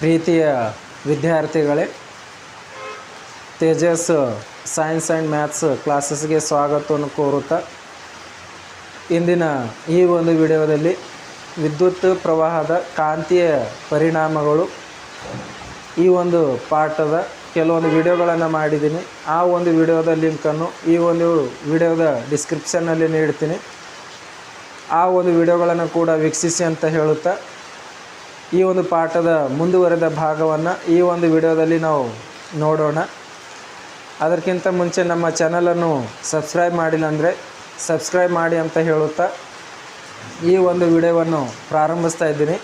ಪ್ರೀತಿಯ ವಿದ್ಯಾರ್ಥಿಗಳೇ, Tejas science and maths ಕ್ಲಾಸಸ್ಗೆ ಸ್ವಾಗತವನ್ನು ಕೋರುತ್ತಾ ಇಂದಿನ ಈ ಒಂದು ವಿಡಿಯೋದಲ್ಲಿ ವಿದ್ಯುತ್ ಪ್ರವಾಹದ ಕಾಂತೀಯ ಪರಿಣಾಮಗಳು ಈ ಒಂದು ಪಾಠದ ಕೆಲವೊಂದು ವಿಡಿಯೋಗಳನ್ನು ಮಾಡಿದ್ದೀನಿ. ಆ ಒಂದು ವಿಡಿಯೋದ ಲಿಂಕನ್ನು ಈ ಒಂದು ವಿಡಿಯೋದ ಡಿಸ್ಕ್ರಿಪ್ಷನ್ನಲ್ಲಿ ನೀಡ್ತೀನಿ. ಆ ಒಂದು ವಿಡಿಯೋಗಳನ್ನು ಕೂಡ ವೀಕ್ಷಿಸಿ ಅಂತ ಹೇಳುತ್ತಾ ಈ ಒಂದು ಪಾಠದ ಮುಂದುವರೆದ ಭಾಗವನ್ನು ಈ ಒಂದು ವಿಡಿಯೋದಲ್ಲಿ ನಾವು ನೋಡೋಣ. ಅದಕ್ಕಿಂತ ಮುಂಚೆ ನಮ್ಮ ಚಾನಲನ್ನು ಸಬ್ಸ್ಕ್ರೈಬ್ ಮಾಡಿಲ್ಲ ಅಂದರೆ ಸಬ್ಸ್ಕ್ರೈಬ್ ಮಾಡಿ ಅಂತ ಹೇಳುತ್ತಾ ಈ ಒಂದು ವಿಡಿಯೋವನ್ನು ಪ್ರಾರಂಭಿಸ್ತಾ ಇದ್ದೀನಿ.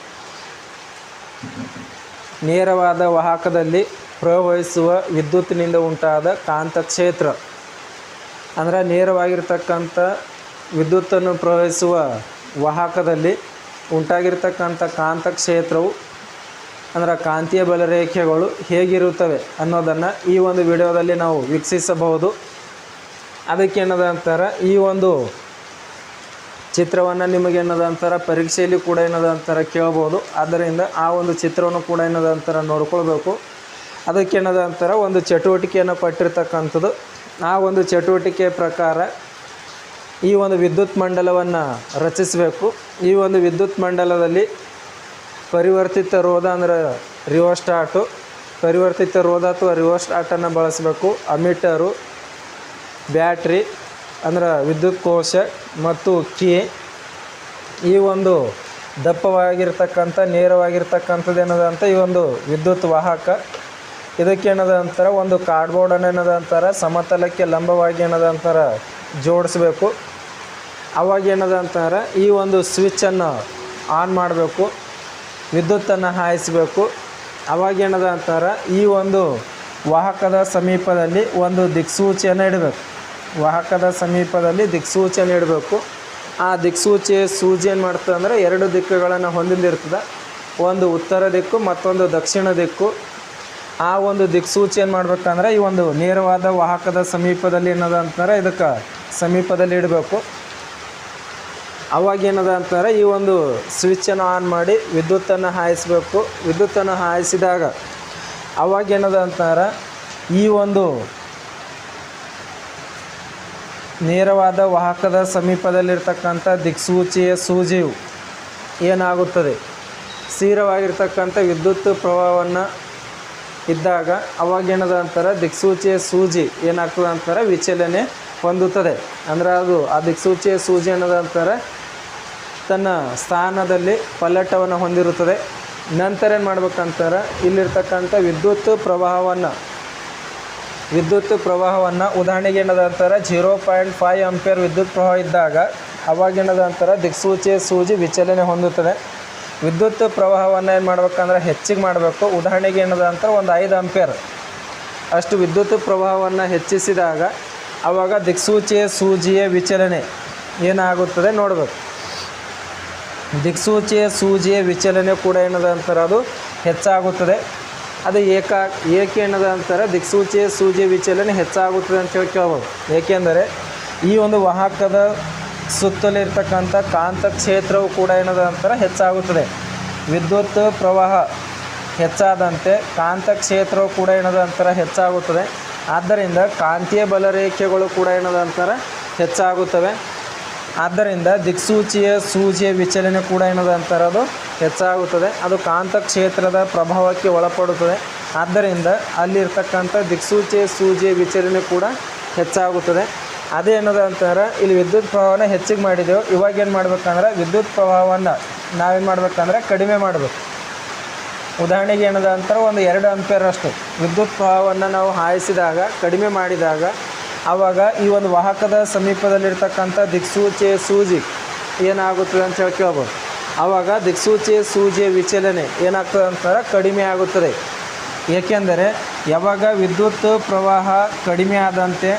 ನೇರವಾದ ವಾಹಕದಲ್ಲಿ ಪ್ರವಹಿಸುವ ವಿದ್ಯುತ್ತಿನಿಂದ ಉಂಟಾದ ಕಾಂತಕ್ಷೇತ್ರ ಅಂದರೆ ನೇರವಾಗಿರ್ತಕ್ಕಂಥ ವಿದ್ಯುತ್ತನ್ನು ಪ್ರವಹಿಸುವ ವಾಹಕದಲ್ಲಿ ಉಂಟಾಗಿರ್ತಕ್ಕಂಥ ಕಾಂತಕ್ಷೇತ್ರವು, ಅಂದರೆ ಕಾಂತೀಯ ಬಲರೇಖೆಗಳು ಹೇಗಿರುತ್ತವೆ ಅನ್ನೋದನ್ನು ಈ ಒಂದು ವಿಡಿಯೋದಲ್ಲಿ ನಾವು ವೀಕ್ಷಿಸಬಹುದು. ಅದಕ್ಕೆ ಏನದ ಅಂತಾರೆ ಈ ಒಂದು ಚಿತ್ರವನ್ನು ನಿಮಗೆ ಏನದ ಅಂತಾರೆ ಪರೀಕ್ಷೆಯಲ್ಲಿ ಕೂಡ ಏನದ ಅಂತಾರೆ ಕೇಳ್ಬೋದು. ಆದ್ದರಿಂದ ಆ ಒಂದು ಚಿತ್ರವನ್ನು ಕೂಡ ಏನದ ಅಂತಾರೆ ನೋಡ್ಕೊಳ್ಬೇಕು. ಅದಕ್ಕೆ ಏನದ ಅಂತಾರೆ ಒಂದು ಚಟುವಟಿಕೆಯನ್ನು ಕೊಟ್ಟಿರ್ತಕ್ಕಂಥದ್ದು ಆ ಒಂದು ಚಟುವಟಿಕೆ ಪ್ರಕಾರ ಈ ಒಂದು ವಿದ್ಯುತ್ ಮಂಡಲವನ್ನು ರಚಿಸಬೇಕು. ಈ ಒಂದು ವಿದ್ಯುತ್ ಮಂಡಲದಲ್ಲಿ ಪರಿವರ್ತಿತ ರೋಧ ಅಂದರೆ ರಿವರ್ಸ್ಟಾಟು ಪರಿವರ್ತಿತ ರೋಧ ಅಥವಾ ರಿವರ್ಸ್ಟಾಟನ್ನು ಬಳಸಬೇಕು. ಅಮಿಟರು, ಬ್ಯಾಟ್ರಿ ಅಂದ್ರೆ ವಿದ್ಯುತ್ ಕೋಶ ಮತ್ತು ಕೀ. ಈ ಒಂದು ದಪ್ಪವಾಗಿರ್ತಕ್ಕಂಥ, ನೇರವಾಗಿರ್ತಕ್ಕಂಥದ್ದು ಏನದ ಅಂತ ಈ ಒಂದು ವಿದ್ಯುತ್ ವಾಹಕ. ಇದಕ್ಕೆ ಏನದ ಅಂತಾರೆ? ಒಂದು ಕಾರ್ಡ್ಬೋರ್ಡನ್ನು ಏನದ ಅಂತಾರೆ? ಸಮತಲಕ್ಕೆ ಲಂಬವಾಗಿ ಏನದ ಅಂತಾರೆ ಜೋಡಿಸ್ಬೇಕು. ಅವಾಗ ಏನದ ಈ ಒಂದು ಸ್ವಿಚ್ಚನ್ನು ಆನ್ ಮಾಡಬೇಕು ವಿದ್ಯುತ್ತನ್ನು ಹಾಯಿಸಬೇಕು. ಅವಾಗ ಏನದ ಅಂತಾರೆ ಈ ಒಂದು ವಾಹಕದ ಸಮೀಪದಲ್ಲಿ ಒಂದು ದಿಕ್ಸೂಚಿಯನ್ನು ಇಡಬೇಕು. ವಾಹಕದ ಸಮೀಪದಲ್ಲಿ ದಿಕ್ಸೂಚಿಯನ್ನು ಇಡಬೇಕು. ಆ ದಿಕ್ಸೂಚಿ ಸೂಜಿ ಏನು ಮಾಡ್ತದೆ ಅಂದರೆ ಎರಡು ದಿಕ್ಕುಗಳನ್ನು ಹೊಂದಿದ್ದಿರ್ತದೆ ಒಂದು ಉತ್ತರ ದಿಕ್ಕು, ಮತ್ತೊಂದು ದಕ್ಷಿಣ ದಿಕ್ಕು. ಆ ಒಂದು ದಿಕ್ಸೂಚಿ ಏನು ಮಾಡ್ಬೇಕಂದ್ರೆ ಈ ಒಂದು ನೇರವಾದ ವಾಹಕದ ಸಮೀಪದಲ್ಲಿ ಏನದ ಅಂತಾರೆ ಇದಕ್ಕೆ ಸಮೀಪದಲ್ಲಿ ಇಡಬೇಕು. ಅವಾಗ ಏನದ ಅಂತಾರೆ ಈ ಒಂದು ಸ್ವಿಚ್ಚನ್ನು ಆನ್ ಮಾಡಿ ವಿದ್ಯುತ್ತನ್ನು ಹಾಯಿಸಬೇಕು. ವಿದ್ಯುತ್ತನ್ನು ಹಾಯಿಸಿದಾಗ ಅವಾಗ ಏನದ ಅಂತಾರೆ ಈ ಒಂದು ನೇರವಾದ ವಾಹಕದ ಸಮೀಪದಲ್ಲಿರ್ತಕ್ಕಂಥ ದಿಕ್ಸೂಚಿಯ ಸೂಜಿಯು ಏನಾಗುತ್ತದೆ? ಸ್ಥಿರವಾಗಿರ್ತಕ್ಕಂಥ ವಿದ್ಯುತ್ ಪ್ರವಾಹವನ್ನು ಇದ್ದಾಗ ಅವಾಗೇನದ ಅಂತಾರೆ ದಿಕ್ಸೂಚಿಯ ಸೂಜಿ ಏನಾಗ್ತದೆ ಅಂತಾರೆ ವಿಚಲನೆ ಹೊಂದುತ್ತದೆ. ಅಂದರೆ ಅದು ಆ ದಿಕ್ಸೂಚಿಯ ಸೂಜಿ ಏನದ ಅಂತಾರೆ ತನ್ನ ಸ್ಥಾನದಲ್ಲಿ ಪಲ್ಲಟವನ್ನು ಹೊಂದಿರುತ್ತದೆ. ನಂತರ ಏನು ಮಾಡ್ಬೇಕಂತಾರೆ ಇಲ್ಲಿರ್ತಕ್ಕಂಥ ವಿದ್ಯುತ್ ಪ್ರವಾಹವನ್ನು ವಿದ್ಯುತ್ ಪ್ರವಾಹವನ್ನು ಉದಾಹರಣೆಗೆ ಏನದ ಅಂತಾರೆ? ಜೀರೋ ಪಾಯಿಂಟ್ ಫೈವ್ ಅಂಪೇರ್ ವಿದ್ಯುತ್ ಪ್ರವಾಹ ಇದ್ದಾಗ ಅವಾಗ ಏನದ ಅಂತಾರೆ? ದಿಕ್ಸೂಚಿ, ಸೂಜಿ ವಿಚಲನೆ ಹೊಂದುತ್ತದೆ. ವಿದ್ಯುತ್ ಪ್ರವಾಹವನ್ನು ಏನು ಮಾಡ್ಬೇಕಂದ್ರೆ ಹೆಚ್ಚಿಗೆ ಮಾಡಬೇಕು. ಉದಾಹರಣೆಗೆ ಏನದ ಅಂತಾರೆ? ಒಂದು ಐದು ಅಂಪೇರ್ ಅಷ್ಟು ವಿದ್ಯುತ್ ಪ್ರವಾಹವನ್ನು ಹೆಚ್ಚಿಸಿದಾಗ ಆವಾಗ ದಿಕ್ಸೂಚಿಯ ಸೂಜಿಯ ವಿಚಲನೆ ಏನಾಗುತ್ತದೆ ನೋಡಬೇಕು. ದಿಕ್ಸೂಚಿಯ, ಸೂಜಿಯ, ವಿಚಲನೆ ಕೂಡ ಏನದ ಅಂತಾರೆ ಅದು ಹೆಚ್ಚಾಗುತ್ತದೆ. ಅದು ಏಕ, ಏಕೆ ಏನದ ಅಂತಾರೆ ದಿಕ್ಸೂಚಿಯ, ಸೂಜಿಯ, ವಿಚಲನೆ ಹೆಚ್ಚಾಗುತ್ತದೆ ಅಂತ ಹೇಳಿ ಕೇಳ್ಬೋದು. ಏಕೆಂದರೆ ಈ ಒಂದು ವಾಹಕದ ಸುತ್ತಲಿರ್ತಕ್ಕಂಥ ಕಾಂತ ಕ್ಷೇತ್ರವು ಕೂಡ ಏನದ ಅಂತಾರೆ ಹೆಚ್ಚಾಗುತ್ತದೆ. ವಿದ್ಯುತ್ ಪ್ರವಾಹ ಹೆಚ್ಚಾದಂತೆ ಕಾಂತ ಕ್ಷೇತ್ರವು ಕೂಡ ಏನದ ಅಂತಾರೆ ಹೆಚ್ಚಾಗುತ್ತದೆ. ಆದ್ದರಿಂದ ಕಾಂತೀಯ ಬಲರೇಖೆಗಳು ಕೂಡ ಏನದ ಅಂತಾರೆ ಹೆಚ್ಚಾಗುತ್ತವೆ. ಆದ್ದರಿಂದ ದಿಕ್ಸೂಚಿಯ ಸೂಜಿಯ ವಿಚಲನೆ ಕೂಡ ಏನದ ಅಂತಾರದು ಹೆಚ್ಚಾಗುತ್ತದೆ. ಅದು ಕಾಂತ ಕ್ಷೇತ್ರದ ಪ್ರಭಾವಕ್ಕೆ ಒಳಪಡುತ್ತದೆ. ಆದ್ದರಿಂದ ಅಲ್ಲಿರ್ತಕ್ಕಂಥ ದಿಕ್ಸೂಚಿಯ ಸೂಜಿಯ ವಿಚಲನೆ ಕೂಡ ಹೆಚ್ಚಾಗುತ್ತದೆ. ಅದೇ ಏನದ ಅಂತಾರೆ, ಇಲ್ಲಿ ವಿದ್ಯುತ್ ಪ್ರವಾಹನ ಹೆಚ್ಚಿಗೆ ಮಾಡಿದೆವು. ಇವಾಗ ಏನು ಮಾಡ್ಬೇಕಂದ್ರೆ, ವಿದ್ಯುತ್ ಪ್ರವಾಹವನ್ನು ನಾವೇನು ಮಾಡ್ಬೇಕಂದ್ರೆ, ಕಡಿಮೆ ಮಾಡಬೇಕು. ಉದಾಹರಣೆಗೆ ಏನದ ಅಂತಾರೆ, ಒಂದು ಎರಡು ಅಂಪೇರಷ್ಟು ವಿದ್ಯುತ್ ಪ್ರವಾಹವನ್ನು ನಾವು ಹಾಯಿಸಿದಾಗ, ಕಡಿಮೆ ಮಾಡಿದಾಗ ಆವಾಗ ಈ ಒಂದು ವಾಹಕದ ಸಮೀಪದಲ್ಲಿರ್ತಕ್ಕಂಥ ದಿಕ್ಸೂಚಿಯ ಸೂಜಿ ಏನಾಗುತ್ತದೆ ಅಂತ ಹೇಳಿ ಕೇಳ್ಬೋದು. ಆವಾಗ ದಿಕ್ಸೂಚಿಯ ಸೂಜಿಯ ವಿಚಲನೆ ಏನಾಗ್ತದೆ ಅಂತಾರೆ? ಕಡಿಮೆ ಆಗುತ್ತದೆ. ಏಕೆಂದರೆ ಯಾವಾಗ ವಿದ್ಯುತ್ ಪ್ರವಾಹ ಕಡಿಮೆ ಆದಂತೆ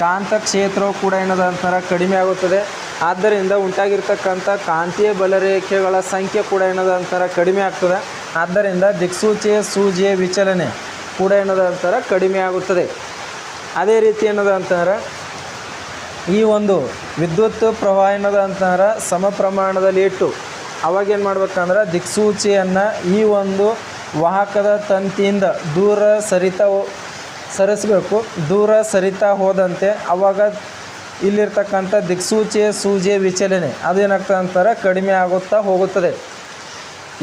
ಕಾಂತ ಕ್ಷೇತ್ರವು ಕೂಡ ಏನದ ಅಂತಾರೆ? ಕಡಿಮೆ ಆಗುತ್ತದೆ. ಆದ್ದರಿಂದ ಉಂಟಾಗಿರ್ತಕ್ಕಂಥ ಕಾಂತೀಯ ಬಲರೇಖೆಗಳ ಸಂಖ್ಯೆ ಕೂಡ ಏನದ ಅಂತಾರೆ? ಕಡಿಮೆ ಆಗ್ತದೆ. ಆದ್ದರಿಂದ ದಿಕ್ಸೂಚಿಯ ಸೂಜಿಯ ವಿಚಲನೆ ಕೂಡ ಏನದ ಅಂತಾರೆ? ಕಡಿಮೆ ಆಗುತ್ತದೆ. ಅದೇ ರೀತಿ ಏನದ ಅಂತಂದ್ರೆ, ಈ ಒಂದು ವಿದ್ಯುತ್ ಪ್ರವಾಹ ಏನದ ಅಂತಂದ್ರೆ ಸಮ ಪ್ರಮಾಣದಲ್ಲಿ ಇಟ್ಟು ಅವಾಗೇನು ಮಾಡ್ಬೇಕಂದ್ರೆ ದಿಕ್ಸೂಚಿಯನ್ನು ಈ ಒಂದು ವಾಹಕದ ತಂತಿಯಿಂದ ದೂರ ಸರಿತಾ ಸರಿಸಬೇಕು, ದೂರ ಸರಿತಾ ಹೋದಂತೆ ಅವಾಗ ಇಲ್ಲಿರ್ತಕ್ಕಂಥ ದಿಕ್ಸೂಚಿಯ ಸೂಜಿಯ ವಿಚಲನೆ ಅದೇನಾಗ್ತದೆ ಅಂತಾರೆ ಕಡಿಮೆ ಆಗುತ್ತಾ ಹೋಗುತ್ತದೆ.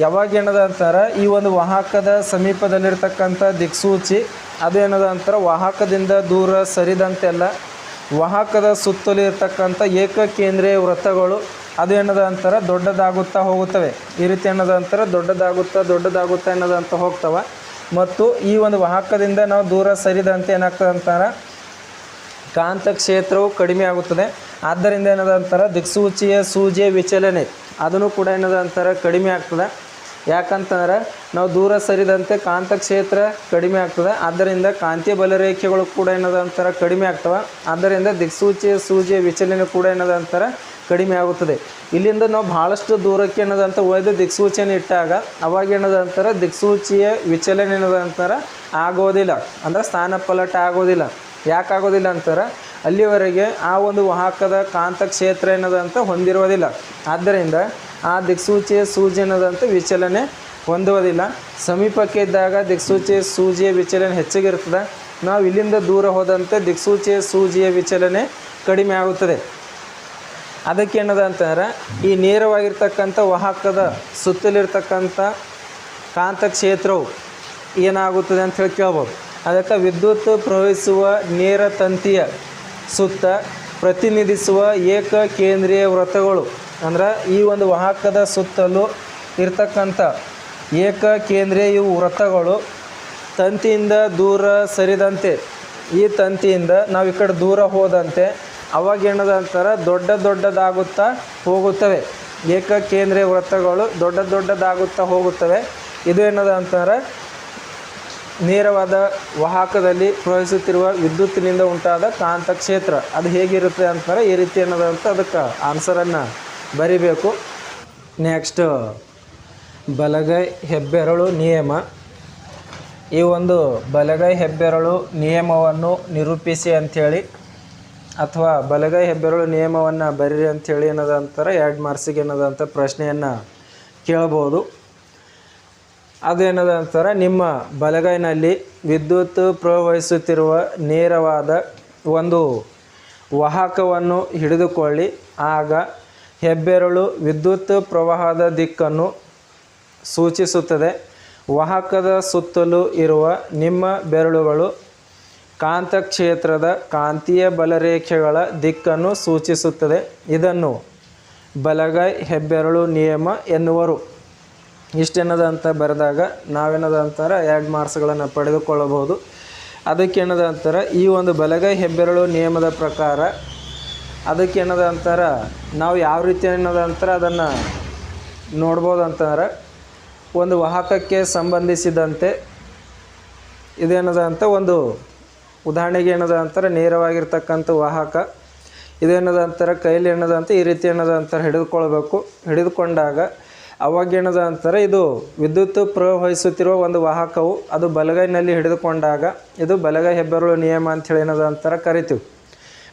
ಯಾವಾಗ ಏನದ ಅಂತಾರೆ ಈ ಒಂದು ವಾಹಕದ ಸಮೀಪದಲ್ಲಿರ್ತಕ್ಕಂಥ ದಿಕ್ಸೂಚಿ ಅದು ಏನದ ಅಂತಾರೆ ವಾಹಕದಿಂದ ದೂರ ಸರಿದಂತೆಲ್ಲ ವಾಹಕದ ಸುತ್ತಲೂ ಏಕ ಏಕಕೇಂದ್ರೀಯ ವೃತ್ತಗಳು ಅದು ಏನದ ಅಂತಾರೆ ದೊಡ್ಡದಾಗುತ್ತಾ ಹೋಗುತ್ತವೆ. ಈ ರೀತಿ ಏನದ ಅಂತಾರೆ ದೊಡ್ಡದಾಗುತ್ತಾ ದೊಡ್ಡದಾಗುತ್ತಾ ಅನ್ನೋದಂತ ಹೋಗ್ತವೆ. ಮತ್ತು ಈ ಒಂದು ವಾಹಕದಿಂದ ನಾವು ದೂರ ಸರಿದಂತೆ ಏನಾಗ್ತದೆ ಅಂತಾರೆ? ಕಾಂತ ಕ್ಷೇತ್ರವು ಕಡಿಮೆ ಆಗುತ್ತದೆ. ಆದ್ದರಿಂದ ಏನದ ಅಂತಾರೆ? ದಿಕ್ಸೂಚಿಯ ಸೂಜಿಯ ವಿಚಲನೆ. ಅದನ್ನು ಕೂಡ ಏನದ ಅಂತಾರೆ? ಕಡಿಮೆ ಆಗ್ತದೆ. ಯಾಕಂತಂದ್ರೆ ನಾವು ದೂರ ಸರಿದಂತೆ ಕಾಂತಕ್ಷೇತ್ರ ಕಡಿಮೆ ಆಗ್ತದೆ. ಆದ್ದರಿಂದ ಕಾಂತೀಯ ಬಲರೇಖೆಗಳು ಕೂಡ ಏನದ ಅಂತಾರೆ ಕಡಿಮೆ ಆಗ್ತವೆ. ಆದ್ದರಿಂದ ದಿಕ್ಸೂಚಿಯ ಸೂಜಿಯ ವಿಚಲನೆ ಕೂಡ ಏನದ ಅಂತಾರೆ ಕಡಿಮೆ ಆಗುತ್ತದೆ. ಇಲ್ಲಿಂದ ನಾವು ಭಾಳಷ್ಟು ದೂರಕ್ಕೆ ಏನದಂತ ಒಯ್ದು ದಿಕ್ಸೂಚಿಯನ್ನು ಇಟ್ಟಾಗ ಅವಾಗ ಏನದ ಅಂತಾರೆ ದಿಕ್ಸೂಚಿಯ ವಿಚಲನೆ ಏನದ ಅಂತಾರೆ ಆಗೋದಿಲ್ಲ. ಅಂದ್ರೆ ಸ್ಥಾನ ಪಲಟ ಆಗೋದಿಲ್ಲ. ಯಾಕಾಗೋದಿಲ್ಲ ಅಂತಾರೆ ಅಲ್ಲಿವರೆಗೆ ಆ ಒಂದು ವಾಹಕದ ಕಾಂತ ಕ್ಷೇತ್ರ ಏನದಂತ ಹೊಂದಿರುವುದಿಲ್ಲ ಆದ್ದರಿಂದ ಆ ದಿಕ್ಸೂಚಿಯ ಸೂಜಿ ಏನದಂತ ವಿಚಲನೆ ಹೊಂದುವುದಿಲ್ಲ. ಸಮೀಪಕ್ಕೆ ಇದ್ದಾಗ ದಿಕ್ಸೂಚಿಯ ಸೂಜಿಯ ವಿಚಲನೆ ಹೆಚ್ಚಿಗಿರ್ತದೆ ನಾವು ಇಲ್ಲಿಂದ ದೂರ ಹೋದಂತೆ ದಿಕ್ಸೂಚಿಯ ಸೂಜಿಯ ವಿಚಲನೆ ಕಡಿಮೆ ಆಗುತ್ತದೆ. ಅದಕ್ಕೆ ಏನದ ಅಂತಂದ್ರೆ ಈ ನೇರವಾಗಿರ್ತಕ್ಕಂಥ ವಾಹಕದ ಸುತ್ತಲಿರ್ತಕ್ಕಂಥ ಕಾಂತಕ್ಷೇತ್ರವು ಏನಾಗುತ್ತದೆ ಅಂತ ಹೇಳಿ ಕೇಳ್ಬೋದು. ಅದಕ್ಕೆ ವಿದ್ಯುತ್ ಪ್ರವಹಿಸುವ ನೇರ ತಂತಿಯ ಸುತ್ತ ಪ್ರತಿನಿಧಿಸುವ ಏಕ ಕೇಂದ್ರೀಯ ವೃತ್ತಗಳು ಅಂದ್ರೆ ಈ ಒಂದು ವಾಹಕದ ಸುತ್ತಲೂ ಇರ್ತಕ್ಕಂಥ ಏಕ ಕೇಂದ್ರೀಯ ಇವು ವೃತ್ತಗಳು ತಂತಿಯಿಂದ ದೂರ ಸರಿದಂತೆ, ಈ ತಂತಿಯಿಂದ ನಾವು ಈ ಕಡೆ ದೂರ ಹೋದಂತೆ ಅವಾಗ ಏನದ ಅಂತಾರೆ, ದೊಡ್ಡ ದೊಡ್ಡದಾಗುತ್ತಾ ಹೋಗುತ್ತವೆ. ಏಕ ಕೇಂದ್ರೀಯ ವೃತ್ತಗಳು ದೊಡ್ಡ ದೊಡ್ಡದಾಗುತ್ತಾ ಹೋಗುತ್ತವೆ. ಇದು ಏನದ ಅಂತಾರೆ, ನೇರವಾದ ವಾಹಕದಲ್ಲಿ ಪ್ರವಹಿಸುತ್ತಿರುವ ವಿದ್ಯುತ್ತಿನಿಂದ ಉಂಟಾದ ಕಾಂತ ಕ್ಷೇತ್ರ ಅದು ಹೇಗಿರುತ್ತೆ ಅಂತಾರೆ, ಈ ರೀತಿ ಏನದ ಅಂತ ಅದಕ್ಕೆ ಆನ್ಸರನ್ನು ಬರಿಬೇಕು. ನೆಕ್ಸ್ಟ್ ಬಲಗೈ ಹೆಬ್ಬೆರಳು ನಿಯಮ. ಈ ಒಂದು ಬಲಗೈ ಹೆಬ್ಬೆರಳು ನಿಯಮವನ್ನು ನಿರೂಪಿಸಿ ಅಂಥೇಳಿ, ಅಥವಾ ಬಲಗೈ ಹೆಬ್ಬೆರಳು ನಿಯಮವನ್ನು ಬರೀರಿ ಅಂಥೇಳಿ ಏನದ ಅಂತಾರೆ ಎರಡು ಮಾರ್ಸಿಗೆ ಏನದ ಅಂತ ಪ್ರಶ್ನೆಯನ್ನು ಕೇಳ್ಬೋದು. ಅದೇನದ ಅಂತಾರೆ ನಿಮ್ಮ ಬಲಗೈನಲ್ಲಿ ವಿದ್ಯುತ್ ಪ್ರವಹಿಸುತ್ತಿರುವ ನೇರವಾದ ಒಂದು ವಾಹಕವನ್ನು ಹಿಡಿದುಕೊಳ್ಳಿ. ಆಗ ಹೆಬ್ಬೆರಳು ವಿದ್ಯುತ್ ಪ್ರವಾಹದ ದಿಕ್ಕನ್ನು ಸೂಚಿಸುತ್ತದೆ. ವಾಹಕದ ಸುತ್ತಲೂ ಇರುವ ನಿಮ್ಮ ಬೆರಳುಗಳು ಕಾಂತಕ್ಷೇತ್ರದ ಕಾಂತೀಯ ಬಲರೇಖೆಗಳ ದಿಕ್ಕನ್ನು ಸೂಚಿಸುತ್ತದೆ. ಇದನ್ನು ಬಲಗೈ ಹೆಬ್ಬೆರಳು ನಿಯಮ ಎನ್ನುವರು. ಇಷ್ಟೇನದ ಬರೆದಾಗ ನಾವೇನದ ಎರಡು ಮಾರ್ಕ್ಸ್ಗಳನ್ನು ಪಡೆದುಕೊಳ್ಳಬಹುದು. ಅದಕ್ಕೇನದ ಅಂತಾರೆ ಈ ಒಂದು ಬಲಗೈ ಹೆಬ್ಬೆರಳು ನಿಯಮದ ಪ್ರಕಾರ ಅದಕ್ಕೇನದ ಅಂತಾರೆ, ನಾವು ಯಾವ ರೀತಿ ಏನದ ಅಂತಾರೆ ಅದನ್ನು ನೋಡ್ಬೋದು ಅಂತಂದ್ರೆ ಒಂದು ವಾಹಕಕ್ಕೆ ಸಂಬಂಧಿಸಿದಂತೆ ಇದೇನದ ಅಂತ ಒಂದು ಉದಾಹರಣೆಗೆ ಏನದ ಅಂತಾರೆ, ನೇರವಾಗಿರ್ತಕ್ಕಂಥ ವಾಹಕ. ಇದೇನದ ಅಂತಾರೆ, ಕೈಲಿ ಏನದ ಅಂತ ಈ ರೀತಿ ಏನದ ಅಂತಾರೆ ಹಿಡಿದುಕೊಳ್ಬೇಕು. ಹಿಡಿದುಕೊಂಡಾಗ ಅವಾಗ ಏನದ ಅಂತಾರೆ, ಇದು ವಿದ್ಯುತ್ ಪ್ರವಹಿಸುತ್ತಿರುವ ಒಂದು ವಾಹಕವು ಅದು ಬಲಗೈನಲ್ಲಿ ಹಿಡಿದುಕೊಂಡಾಗ, ಇದು ಬಲಗೈ ಹೆಬ್ಬೆರಳು ನಿಯಮ ಅಂಥೇಳಿ ಏನದ ಅಂತಾರೆ ಕರಿತೀವಿ.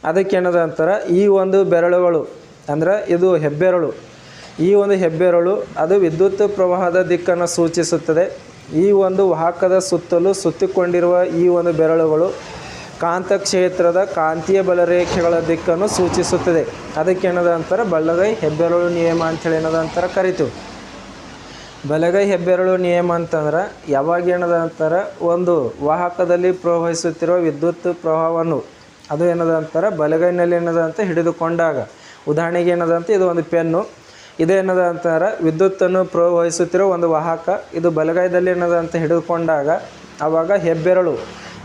ಅದಕ್ಕೆ ಏನದ ಅಂತಾರೆ, ಈ ಒಂದು ಬೆರಳುಗಳು, ಅಂದ್ರೆ ಇದು ಹೆಬ್ಬೆರಳು. ಈ ಒಂದು ಹೆಬ್ಬೆರಳು ಅದು ವಿದ್ಯುತ್ ಪ್ರವಾಹದ ದಿಕ್ಕನ್ನು ಸೂಚಿಸುತ್ತದೆ. ಈ ಒಂದು ವಾಹಕದ ಸುತ್ತಲೂ ಸುತ್ತಿಕೊಂಡಿರುವ ಈ ಒಂದು ಬೆರಳುಗಳು ಕಾಂತಕ್ಷೇತ್ರದ ಕಾಂತೀಯ ಬಲರೇಖೆಗಳ ದಿಕ್ಕನ್ನು ಸೂಚಿಸುತ್ತದೆ. ಅದಕ್ಕೆ ಏನದ ಅಂತಾರೆ, ಬಲಗೈ ಹೆಬ್ಬೆರಳು ನಿಯಮ ಅಂಥೇಳಿ ಏನದ ಅಂತಾರೆ ಕರಿತು ಬಲಗೈ ಹೆಬ್ಬೆರಳು ನಿಯಮ ಅಂತಂದ್ರೆ, ಯಾವಾಗ ಏನದ ಅಂತಾರೆ, ಒಂದು ವಾಹಕದಲ್ಲಿ ಪ್ರವಹಿಸುತ್ತಿರುವ ವಿದ್ಯುತ್ ಪ್ರವಾಹವನ್ನು ಅದು ಏನದ ಅಂತಾರೆ? ಬಲಗೈನಲ್ಲಿ ಏನದ ಅಂತ ಹಿಡಿದುಕೊಂಡಾಗ. ಉದಾಹರಣೆಗೆ ಏನದ ಅಂತ? ಇದು ಒಂದು ಪೆನ್ನು. ಇದೇನದ ಅಂತಾರೆ? ವಿದ್ಯುತ್ತನ್ನು ಪ್ರವಹಿಸುತ್ತಿರೋ ಒಂದು ವಾಹಕ. ಇದು ಬಲಗೈದಲ್ಲಿ ಏನದ ಅಂತ ಹಿಡಿದುಕೊಂಡಾಗ, ಆವಾಗ ಹೆಬ್ಬೆರಳು.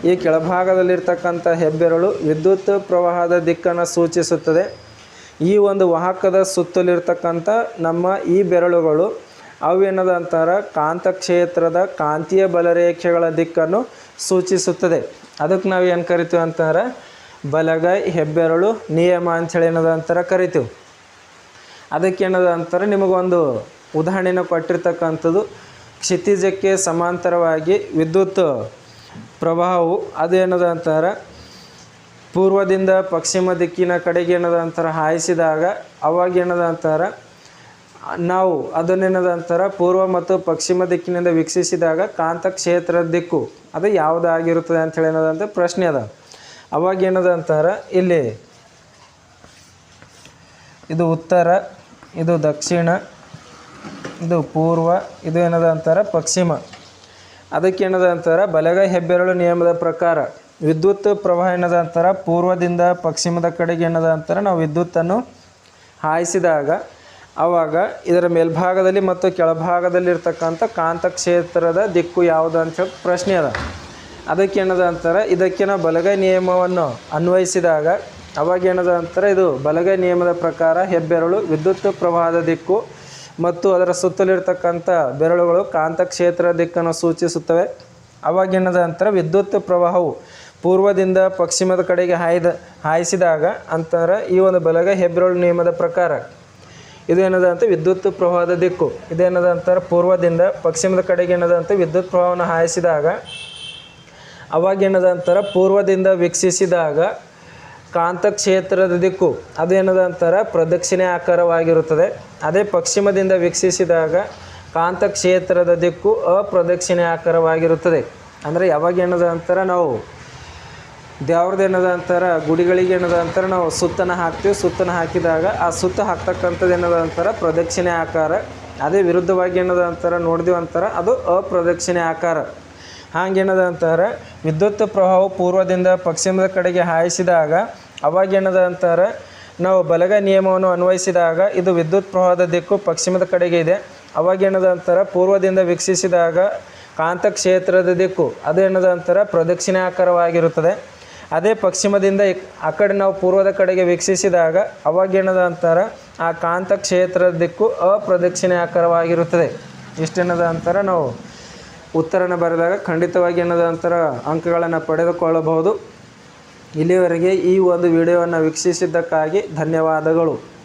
ಈ ಕೆಳಭಾಗದಲ್ಲಿರ್ತಕ್ಕಂಥ ಹೆಬ್ಬೆರಳು ವಿದ್ಯುತ್ ಪ್ರವಾಹದ ದಿಕ್ಕನ್ನು ಸೂಚಿಸುತ್ತದೆ. ಈ ಒಂದು ವಾಹಕದ ಸುತ್ತಲಿರ್ತಕ್ಕಂಥ ನಮ್ಮ ಈ ಬೆರಳುಗಳು, ಅವು ಏನದ ಅಂತಾರೆ? ಕಾಂತಕ್ಷೇತ್ರದ ಕಾಂತೀಯ ಬಲರೇಖೆಗಳ ದಿಕ್ಕನ್ನು ಸೂಚಿಸುತ್ತದೆ. ಅದಕ್ಕೆ ನಾವು ಏನು ಕರಿತೀವಿ ಅಂತಂದ್ರೆ ಬಲಗೈ ಹೆಬ್ಬೆರಳು ನಿಯಮ ಅಂಥೇಳಿ ಏನದ ಅಂತಾರೆ ಕರಿತೀವಿ. ಅದಕ್ಕೆ ಏನದ ಅಂತಾರೆ ನಿಮಗೊಂದು ಉದಾಹರಣೆನ ಕೊಟ್ಟಿರ್ತಕ್ಕಂಥದ್ದು. ಕ್ಷಿತಿಜಕ್ಕೆ ಸಮಾಂತರವಾಗಿ ವಿದ್ಯುತ್ ಪ್ರವಾಹವು ಅದೇನದ ಅಂತಾರೆ? ಪೂರ್ವದಿಂದ ಪಶ್ಚಿಮ ದಿಕ್ಕಿನ ಕಡೆಗೆ ಏನದ ಅಂತಾರೆ? ಹಾಯಿಸಿದಾಗ ಅವಾಗ ಏನದ ಅಂತಾರೆ? ನಾವು ಅದನ್ನೇನದ ಅಂತಾರ? ಪೂರ್ವ ಮತ್ತು ಪಶ್ಚಿಮ ದಿಕ್ಕಿನಿಂದ ವೀಕ್ಷಿಸಿದಾಗ ಕಾಂತ ಕ್ಷೇತ್ರದ ದಿಕ್ಕು ಅದು ಯಾವುದಾಗಿರುತ್ತದೆ ಅಂತ ಹೇಳಿ ಏನದಂತ ಪ್ರಶ್ನೆ ಅದ. ಅವಾಗ ಏನದ ಅಂತಾರೆ? ಇಲ್ಲಿ ಇದು ಉತ್ತರ, ಇದು ದಕ್ಷಿಣ, ಇದು ಪೂರ್ವ, ಇದು ಏನದ ಅಂತಾರೆ? ಪಶ್ಚಿಮ. ಅದಕ್ಕೆ ಏನದ ಅಂತಾರೆ? ಬಲಗೈ ಹೆಬ್ಬೆರಳು ನಿಯಮದ ಪ್ರಕಾರ ವಿದ್ಯುತ್ ಪ್ರವಾಹ ಏನದ ಅಂತಾರೆ? ಪೂರ್ವದಿಂದ ಪಶ್ಚಿಮದ ಕಡೆಗೆ ಏನದ ಅಂತಾರೆ? ನಾವು ವಿದ್ಯುತ್ತನ್ನು ಹಾಯಿಸಿದಾಗ ಆವಾಗ ಇದರ ಮೇಲ್ಭಾಗದಲ್ಲಿ ಮತ್ತು ಕೆಳಭಾಗದಲ್ಲಿರ್ತಕ್ಕಂಥ ಕಾಂತಕ್ಷೇತ್ರದ ದಿಕ್ಕು ಯಾವುದು ಅಂತ ಪ್ರಶ್ನೆ ಅದ. ಅದಕ್ಕೆ ಏನದ ಅಂತಾರೆ ಇದಕ್ಕೆ ನಾವು ಬಲಗೈ ನಿಯಮವನ್ನು ಅನ್ವಯಿಸಿದಾಗ, ಅವಾಗ ಏನದ ಅಂತಾರೆ, ಇದು ಬಲಗೈ ನಿಯಮದ ಪ್ರಕಾರ ಹೆಬ್ಬೆರಳು ವಿದ್ಯುತ್ ಪ್ರವಾಹದ ದಿಕ್ಕು ಮತ್ತು ಅದರ ಸುತ್ತಲಿರ್ತಕ್ಕಂಥ ಬೆರಳುಗಳು ಕಾಂತಕ್ಷೇತ್ರ ದಿಕ್ಕನ್ನು ಸೂಚಿಸುತ್ತವೆ. ಅವಾಗ ಏನದ ಅಂತಾರೆ, ವಿದ್ಯುತ್ ಪ್ರವಾಹವು ಪೂರ್ವದಿಂದ ಪಶ್ಚಿಮದ ಕಡೆಗೆ ಹಾಯ್ದ, ಹಾಯಿಸಿದಾಗ ಅಂತಾರೆ, ಈ ಒಂದು ಬಲಗೈ ಹೆಬ್ಬೆರಳು ನಿಯಮದ ಪ್ರಕಾರ. ಇದು ಏನದ ಅಂತ, ವಿದ್ಯುತ್ ಪ್ರವಾಹದ ದಿಕ್ಕು. ಇದೇನದ ಅಂತಾರೆ, ಪೂರ್ವದಿಂದ ಪಶ್ಚಿಮದ ಕಡೆಗೆ ಏನದ ಅಂತ, ವಿದ್ಯುತ್ ಪ್ರವಾಹವನ್ನು ಹಾಯಿಸಿದಾಗ ಅವಾಗ ಏನದ ಅಂತಾರೆ? ಪೂರ್ವದಿಂದ ವೀಕ್ಷಿಸಿದಾಗ ಕಾಂತಕ್ಷೇತ್ರದ ದಿಕ್ಕು. ಅದೇನದ ಅಂತಾರೆ? ಪ್ರದಕ್ಷಿಣೆ ಆಕಾರವಾಗಿರುತ್ತದೆ. ಅದೇ ಪಶ್ಚಿಮದಿಂದ ವೀಕ್ಷಿಸಿದಾಗ ಕಾಂತಕ್ಷೇತ್ರದ ದಿಕ್ಕು ಅಪ್ರದಕ್ಷಿಣೆ ಆಕಾರವಾಗಿರುತ್ತದೆ. ಅಂದರೆ ಯಾವಾಗ ಏನದ ಅಂತಾರೆ ನಾವು ದೇವ್ರದ್ದು ಏನದ ಅಂತಾರೆ? ಗುಡಿಗಳಿಗೆ ಏನದ ಅಂತಾರೆ? ನಾವು ಸುತ್ತನ ಹಾಕ್ತೀವಿ. ಸುತ್ತನ ಹಾಕಿದಾಗ ಆ ಸುತ್ತ ಹಾಕ್ತಕ್ಕಂಥದ್ದು ಏನದ ಅಂತಾರೆ? ಪ್ರದಕ್ಷಿಣೆ ಆಕಾರ. ಅದೇ ವಿರುದ್ಧವಾಗಿ ಏನದ ಅಂತಾರೆ? ನೋಡಿದೀವಿ ಅಂತಾರೆ. ಅದು ಅಪ್ರದಕ್ಷಿಣೆ ಆಕಾರ. ಹಾಗೇನದ ಅಂತಾರೆ ವಿದ್ಯುತ್ ಪ್ರವಾಹವು ಪೂರ್ವದಿಂದ ಪಶ್ಚಿಮದ ಕಡೆಗೆ ಹಾಯಿಸಿದಾಗ, ಅವಾಗ ಏನದ ಅಂತಾರೆ ನಾವು ಬಲಗ ನಿಯಮವನ್ನು ಅನ್ವಯಿಸಿದಾಗ ಇದು ವಿದ್ಯುತ್ ಪ್ರವಾಹದ ದಿಕ್ಕು ಪಶ್ಚಿಮದ ಕಡೆಗೆ ಇದೆ. ಅವಾಗ ಏನದ ಅಂತಾರೆ ಪೂರ್ವದಿಂದ ವೀಕ್ಷಿಸಿದಾಗ ಕಾಂತಕ್ಷೇತ್ರದ ದಿಕ್ಕು, ಅದು ಏನದ ಅಂತಾರೆ ಪ್ರದಕ್ಷಿಣಾಕಾರವಾಗಿರುತ್ತದೆ. ಅದೇ ಪಶ್ಚಿಮದಿಂದ ಆ ಕಡೆ ನಾವು ಪೂರ್ವದ ಕಡೆಗೆ ವೀಕ್ಷಿಸಿದಾಗ, ಅವಾಗ ಏನದ ಅಂತಾರೆ ಆ ಕಾಂತಕ್ಷೇತ್ರದ ದಿಕ್ಕು ಅಪ್ರದಕ್ಷಿಣೆ ಆಕಾರವಾಗಿರುತ್ತದೆ ಇಷ್ಟೇನದ ಅಂತಾರೆ ನಾವು ಉತ್ತರನ ಬರೆದಾಗ ಖಂಡಿತವಾಗಿ ಏನದ ಅಂತರ ಅಂಕಗಳನ್ನು ಪಡೆದುಕೊಳ್ಳಬಹುದು. ಇಲ್ಲಿಯವರೆಗೆ ಈ ಒಂದು ವಿಡಿಯೋವನ್ನು ವೀಕ್ಷಿಸಿದ್ದಕ್ಕಾಗಿ ಧನ್ಯವಾದಗಳು.